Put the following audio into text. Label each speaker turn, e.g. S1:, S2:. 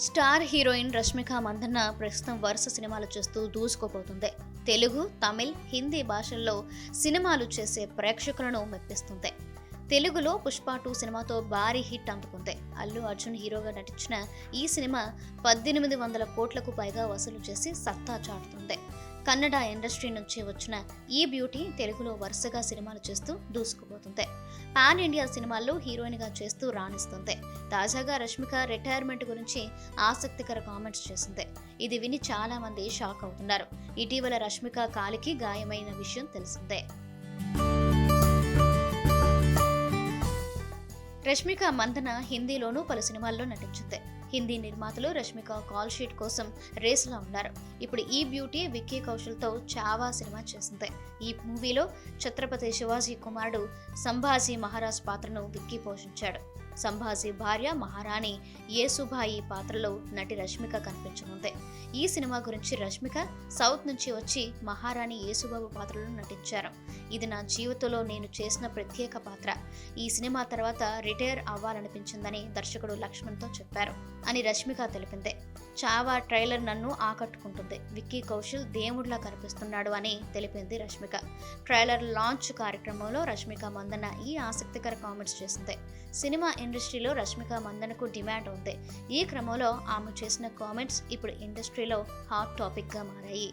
S1: Star heroine Rashmika Mandanna ప్రస్తుతం వరుస సినిమాలు చేస్తూ దూసుకోబోతుంది తెలుగు తమిళ్ హిందీ భాషల్లో సినిమాలు చేసే ప్రేక్షకులను మెప్పిస్తుంది. తెలుగులో పుష్ప టూ సినిమాతో భారీ హిట్ అందుకుంది. అల్లు అర్జున్ హీరోగా నటించిన ఈ సినిమా పద్దెనిమిది వందల కోట్లకు పైగా వసూలు చేసి సత్తా చాటుతుంది. కన్నడ ఇండస్ట్రీ నుంచి వచ్చిన ఈ బ్యూటీ తెలుగులో వరుసగా సినిమాలు చేస్తూ దూసుకుపోతుంది పాన్ ఇండియా సినిమాల్లో హీరోయిన్గా చేస్తూ రాణిస్తుంది తాజాగా రష్మిక రిటైర్మెంట్ గురించి ఆసక్తికర కామెంట్స్ చేసింది ఇది విని చాలా మంది షాక్ అవుతున్నారు. ఇటీవల రష్మిక కాలికి గాయమైన విషయం తెలిసిందే. రష్మిక మందన హిందీలోనూ పలు సినిమాల్లో నటించింది. హిందీ నిర్మాతలు రష్మిక కాల్ షీట్ కోసం రేసులో ఉన్నారు. ఇప్పుడు ఈ బ్యూటీ విక్కీ కౌశల్తో చావా సినిమా చేసింది. ఈ మూవీలో ఛత్రపతి శివాజీ కుమారుడు సంభాజీ మహారాజ్ పాత్రను విక్కీ పోషించాడు. సంభాజీ భార్య మహారాణి యేసుబాయి పాత్రలో నటి రష్మిక కనిపించనుంది. ఈ సినిమా గురించి రష్మిక సౌత్ నుంచి వచ్చి మహారాణి యేసుబాబు పాత్రలో నటించారు. ఇది నా జీవితంలో నేను చేసిన ప్రత్యేక పాత్ర. ఈ సినిమా తర్వాత రిటైర్ అవ్వాలనిపించిందని దర్శకుడు లక్ష్మణ్తో చెప్పారు అని రష్మిక తెలిపింది. చావా ట్రైలర్ నన్ను ఆకట్టుకుంటుంది. విక్కీ కౌశల్ దేవుడిలా కనిపిస్తున్నాడు అని తెలిపింది రష్మిక. ట్రైలర్ లాంచ్ కార్యక్రమంలో రష్మిక మందన ఈ ఆసక్తికర కామెంట్స్ చేసింది. సినిమా ఇండస్ట్రీలో రష్మిక మందనకు డిమాండ్ ఉంది. ఈ క్రమంలో ఆమె చేసిన కామెంట్స్ ఇప్పుడు ఇండస్ట్రీలో హాట్ టాపిక్గా మారాయి.